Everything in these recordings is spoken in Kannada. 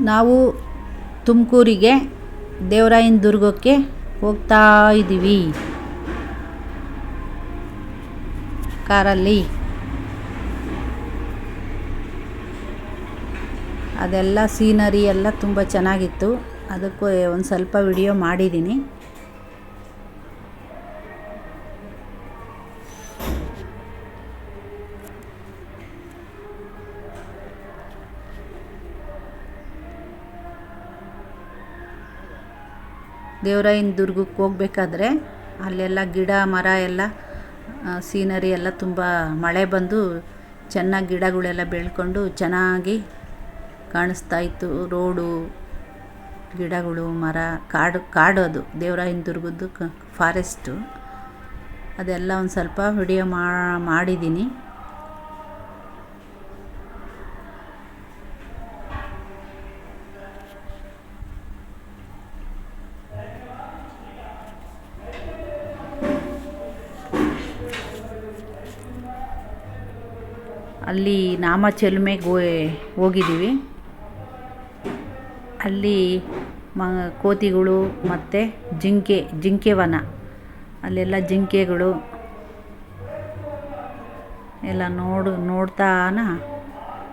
ನಾವು ತುಮಕೂರಿಗೆ ದೇವರಾಯನ ದುರ್ಗಕ್ಕೆ ಹೋಗ್ತಾ ಇದ್ದೀವಿ. ಕಾರಲ್ಲಿ. ಅದೆಲ್ಲ ಸೀನರಿ ಎಲ್ಲ ತುಂಬ ಚೆನ್ನಾಗಿತ್ತು. ಅದಕ್ಕೂ ಒಂದು ಸ್ವಲ್ಪ ವಿಡಿಯೋ ಮಾಡಿದ್ದೀನಿ. ದೇವರಾಯನ ದುರ್ಗಕ್ಕೆ ಹೋಗ್ಬೇಕಾದ್ರೆ ಅಲ್ಲೆಲ್ಲ ಗಿಡ, ಮರ ಎಲ್ಲ ಸೀನರಿ ಎಲ್ಲ ತುಂಬ ಮಳೆ ಬಂದು ಚೆನ್ನಾಗಿ ಗಿಡಗಳೆಲ್ಲ ಬೆಳ್ಕೊಂಡು ಚೆನ್ನಾಗಿ ಕಾಣಿಸ್ತಾ ಇತ್ತು. ರೋಡು, ಗಿಡಗಳು, ಮರ, ಕಾಡು ಕಾಡು ಅದು. ದೇವರಾಯನ ದುರ್ಗದ್ದು ಕ, ಫಾರೆಸ್ಟು. ಅದೆಲ್ಲ ಒಂದು ಸ್ವಲ್ಪ ವಿಡಿಯೋ ಮಾಡಿದ್ದೀನಿ ಅಲ್ಲಿ ನಾಮ ಚೆಲುಮೆಗೆ ಹೋಗಿದ್ದೀವಿ. ಅಲ್ಲಿ ಮ, ಕೋತಿಗಳು ಮತ್ತು ಜಿಂಕೆ ಜಿಂಕೆ ವನ ಅಲ್ಲೆಲ್ಲ ಜಿಂಕೆಗಳು ಎಲ್ಲ ನೋಡು, ನೋಡ್ತಾನ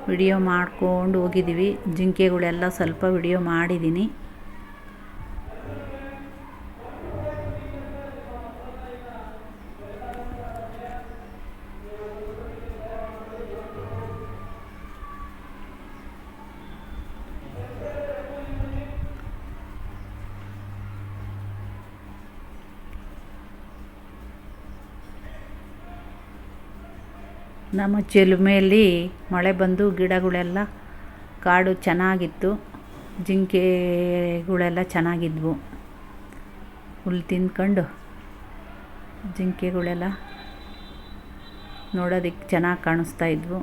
ವಿಡಿಯೋ ಮಾಡ್ಕೊಂಡು ಹೋಗಿದ್ದೀವಿ. ಜಿಂಕೆಗಳೆಲ್ಲ ಸ್ವಲ್ಪ ವಿಡಿಯೋ ಮಾಡಿದ್ದೀನಿ. ನಮ್ಮ ಚೆಲುಮೆಯಲ್ಲಿ ಮಳೆ ಬಂದು ಗಿಡಗಳೆಲ್ಲ ಕಾಡು ಚೆನ್ನಾಗಿತ್ತು, ಜಿಂಕೆಗಳೆಲ್ಲ ಚೆನ್ನಾಗಿದ್ವು. ಹುಲ್ಲು ತಿಂದ್ಕೊಂಡು ಜಿಂಕೆಗಳೆಲ್ಲ ನೋಡೋದಕ್ಕೆ ಚೆನ್ನಾಗಿ ಕಾಣಿಸ್ತಾ ಇದ್ವು.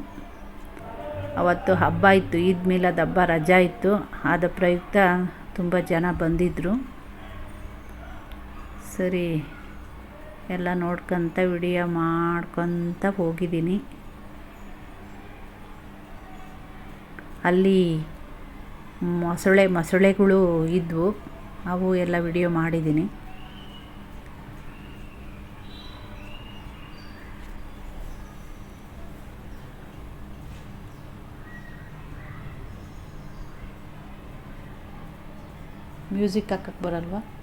ಅವತ್ತು ಹಬ್ಬ ಇತ್ತು, ಈದ್ ಮಿಲಾದ್ ಹಬ್ಬ, ರಜಾ ಇತ್ತು. ಆದ ಪ್ರಯುಕ್ತ ತುಂಬ ಜನ ಬಂದಿದ್ದರು ಸರಿ ಎಲ್ಲ ನೋಡ್ಕೊತ ವಿಡಿಯೋ ಮಾಡ್ಕೊತ ಹೋಗಿದ್ದೀನಿ. ಅಲ್ಲಿ ಮೊಸಳೆ ಮೊಸಳೆಗಳು ಇದ್ವು. ಅವು ಎಲ್ಲ ವಿಡಿಯೋ ಮಾಡಿದ್ದೀನಿ. ಮ್ಯೂಸಿಕ್ ಹಾಕಕ್ಕೆ ಬರಲ್ವಾ?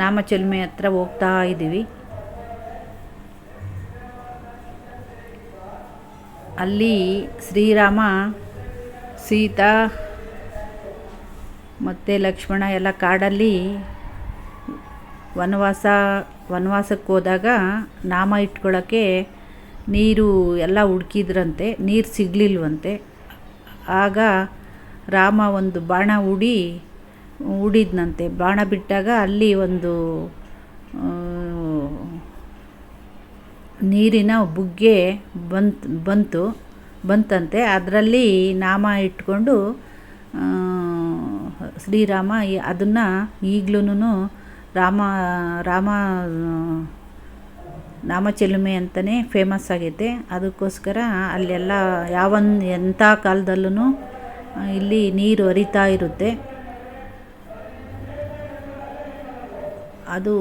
ನಾಮಚಿಲುಮೆ ಹತ್ರ ಹೋಗ್ತಾ ಇದ್ದೀವಿ. ಅಲ್ಲಿ ಶ್ರೀರಾಮ, ಸೀತಾ ಮತ್ತು ಲಕ್ಷ್ಮಣ ಎಲ್ಲ ಕಾಡಲ್ಲಿ ವನವಾಸ, ವನವಾಸಕ್ಕೆ ಹೋದಾಗ ನಾಮ ಇಟ್ಕೊಳ್ಳೋಕ್ಕೆ ನೀರು ಎಲ್ಲ ಹುಡುಕಿದ್ರಂತೆ, ನೀರು ಸಿಗಲಿಲ್ವಂತೆ. ಆಗ ರಾಮ ಒಂದು ಬಾಣ ಹೂಡಿ ಹೂಡಿದ್ನಂತೆ ಬಾಣ ಬಿಟ್ಟಾಗ ಅಲ್ಲಿ ಒಂದು ನೀರಿನ ಬುಗ್ಗೆ ಬಂತು ಬಂತು, ಬಂತಂತೆ. ಅದರಲ್ಲಿ ನಾಮ ಇಟ್ಕೊಂಡು ಶ್ರೀರಾಮ ಅದನ್ನು ಈಗ್ಲೂ ರಾಮ ರಾಮ, ನಾಮಚಿಲುಮೆ ಅಂತಲೇ ಫೇಮಸ್ ಆಗೈತೆ. ಅದಕ್ಕೋಸ್ಕರ ಅಲ್ಲೆಲ್ಲ ಯಾವ ಎಂಥ ಕಾಲದಲ್ಲೂ ಇಲ್ಲಿ ನೀರು ಹರಿತಾ ಇರುತ್ತೆ. ಅದು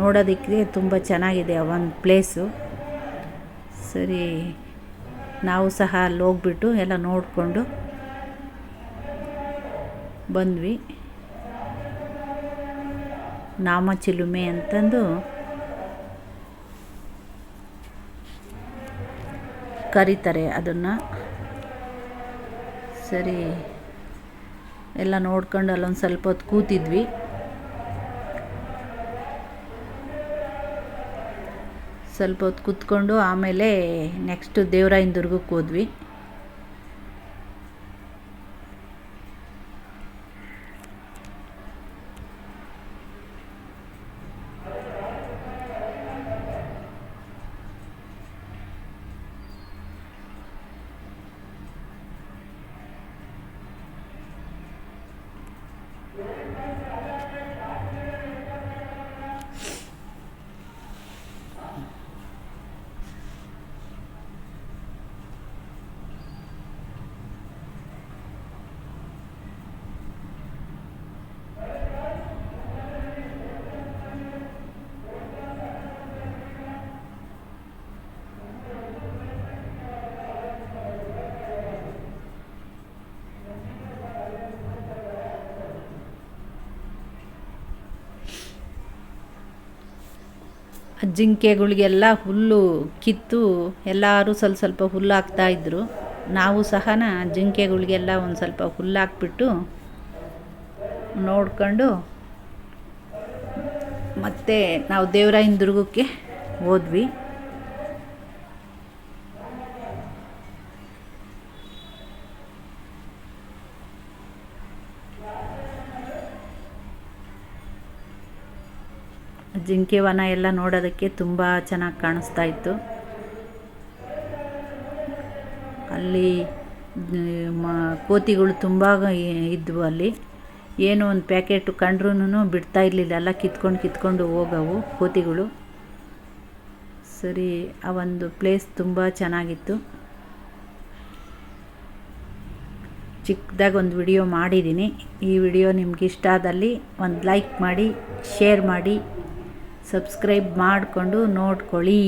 ನೋಡೋದಕ್ಕೆ ತುಂಬ ಚೆನ್ನಾಗಿದೆ ಆ ಒಂದು ಪ್ಲೇಸು. ಸರಿ, ನಾವು ಸಹ ಅಲ್ಲಿ ಹೋಗ್ಬಿಟ್ಟು ಎಲ್ಲ ನೋಡಿಕೊಂಡು ಬಂದ್ವಿ. ನಾಮಚಿಲುಮೆ ಅಂತಂದು ಕರೀತಾರೆ ಅದನ್ನು. ಸರಿ, ಎಲ್ಲ ನೋಡ್ಕೊಂಡು ಅಲ್ಲೊಂದು ಸ್ವಲ್ಪ ಹೊತ್ತು ಕೂತಿದ್ವಿ. ಸ್ವಲ್ಪ ಹೊತ್ತು ಕೂತ್ಕೊಂಡು ಆಮೇಲೆ ನೆಕ್ಸ್ಟು ದೇವರಾಯನ ದುರ್ಗಕ್ಕೆ ಹೋದ್ವಿ. ಜಿಂಕೆಗಳಿಗೆಲ್ಲ ಹುಲ್ಲು ಕಿತ್ತು ಎಲ್ಲರೂ ಸ್ವಲ್ಪ ಸ್ವಲ್ಪ ಹುಲ್ಲು ಹಾಕ್ತಾಯಿದ್ರು ನಾವು ಸಹ ಜಿಂಕೆಗಳಿಗೆಲ್ಲ ಒಂದು ಸ್ವಲ್ಪ ಹುಲ್ಲು ಹಾಕ್ಬಿಟ್ಟು ನೋಡ್ಕೊಂಡು ಮತ್ತೆ ನಾವು ದೇವರಾಯನ ದುರ್ಗಕ್ಕೆ ಹೋದ್ವಿ. ಜಿಂಕೆ ವನ ಎಲ್ಲ ನೋಡೋದಕ್ಕೆ ತುಂಬ ಚೆನ್ನಾಗಿ ಕಾಣಿಸ್ತಾ ಇತ್ತು. ಅಲ್ಲಿ, ಮ, ಕೋತಿಗಳು ತುಂಬ ಇದ್ವು ಅಲ್ಲಿ. ಏನೋ ಒಂದು ಪ್ಯಾಕೆಟು ಕಂಡ್ರೂ ಬಿಡ್ತಾ ಇರಲಿಲ್ಲ. ಎಲ್ಲ ಕಿತ್ಕೊಂಡು ಕಿತ್ಕೊಂಡು ಹೋಗವು ಕೋತಿಗಳು. ಸರಿ, ಆ ಒಂದು ಪ್ಲೇಸ್ ತುಂಬ ಚೆನ್ನಾಗಿತ್ತು. ಚಿಕ್ಕದಾಗಿ ಒಂದು ವಿಡಿಯೋ ಮಾಡಿದ್ದೀನಿ ಈ ವಿಡಿಯೋ ನಿಮ್ಗೆ ಇಷ್ಟ ಆದಲ್ಲಿ ಒಂದು ಲೈಕ್ ಮಾಡಿ ಶೇರ್ ಮಾಡಿ. ಸಬ್ಸ್ಕ್ರೈಬ್ ಮಾಡಿಕೊಂಡು ನೋಡ್ಕೊಳ್ಳಿ.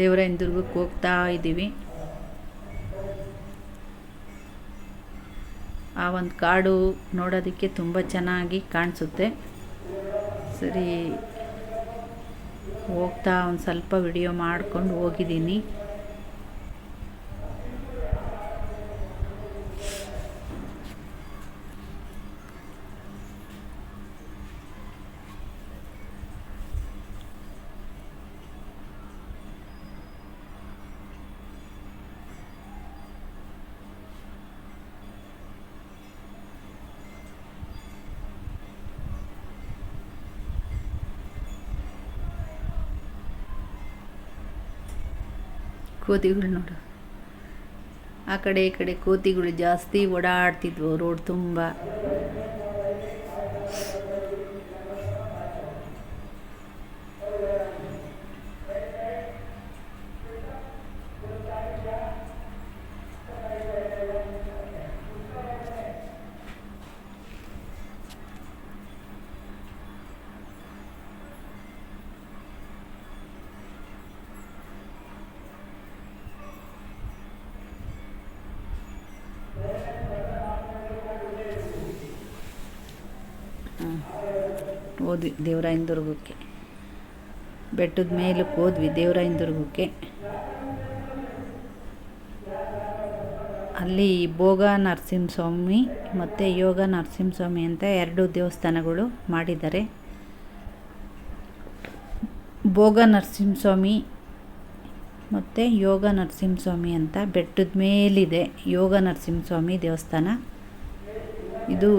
ದೇವರಾಯನ ದುರ್ಗಕ್ಕೆ ಹೋಗ್ತಾ ಇದ್ದೀವಿ. ಆ ಒಂದು ಕಾಡು ನೋಡೋದಕ್ಕೆ ತುಂಬ ಚೆನ್ನಾಗಿ ಕಾಣಿಸುತ್ತೆ. ಸರಿ, ಹೋಗ್ತಾ ಒಂದು ಸ್ವಲ್ಪ ವಿಡಿಯೋ ಮಾಡ್ಕೊಂಡು ಹೋಗಿದ್ದೀನಿ. ಕೋತಿಗಳು ನೋಡು. ಆ ಕಡೆ ಈ ಕಡೆ ಕೋತಿಗಳು ಜಾಸ್ತಿ ಓಡಾಡ್ತಿದ್ವು ರೋಡ್ ತುಂಬ. ಹೋದ್ವಿ ದೇವರಾಯನ ದುರ್ಗಕ್ಕೆ ಬೆಟ್ಟದ ಮೇಲಕ್ಕೆ ಹೋದ್ವಿ ದೇವರಾಯನ ದುರ್ಗಕ್ಕೆ ಅಲ್ಲಿ ಭೋಗ ನರಸಿಂಹಸ್ವಾಮಿ ಮತ್ತು ಯೋಗ ನರಸಿಂಹಸ್ವಾಮಿ ಅಂತ ಎರಡು ದೇವಸ್ಥಾನಗಳು ಮಾಡಿದ್ದಾರೆ. ಭೋಗ ನರಸಿಂಹಸ್ವಾಮಿ ಮತ್ತು ಯೋಗ ನರಸಿಂಹಸ್ವಾಮಿ ಅಂತ ಬೆಟ್ಟದ ಮೇಲಿದೆ ಯೋಗ ನರಸಿಂಹಸ್ವಾಮಿ ದೇವಸ್ಥಾನ. ಇದು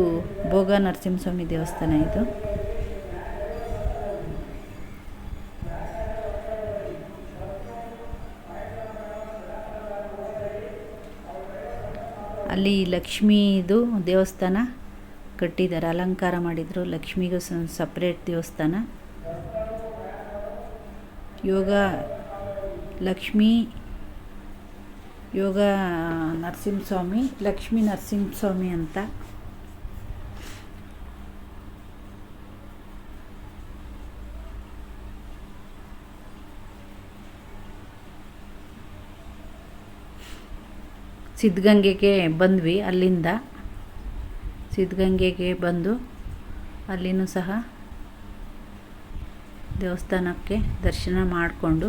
ಭೋಗ ನರಸಿಂಹಸ್ವಾಮಿ ದೇವಸ್ಥಾನ ಇದು. ಅಲ್ಲಿ ಲಕ್ಷ್ಮೀದು ದೇವಸ್ಥಾನ ಕಟ್ಟಿದ್ದಾರೆ. ಅಲಂಕಾರ ಮಾಡಿದರು. ಲಕ್ಷ್ಮಿಗೂ ಸಪ್ರೇಟ್ ದೇವಸ್ಥಾನ. ಯೋಗ, ಲಕ್ಷ್ಮೀ, ಯೋಗ ನರಸಿಂಹಸ್ವಾಮಿ, ಲಕ್ಷ್ಮೀ ನರಸಿಂಹಸ್ವಾಮಿ ಅಂತ. ಸಿದ್ಧಗಂಗೆಗೆ ಬಂದ್ವಿ ಅಲ್ಲಿಂದ. ಸಿದ್ಧಗಂಗೆಗೆ ಬಂದು ಅಲ್ಲಿನೂ ಸಹ ದೇವಸ್ಥಾನಕ್ಕೆ ದರ್ಶನ ಮಾಡಿಕೊಂಡು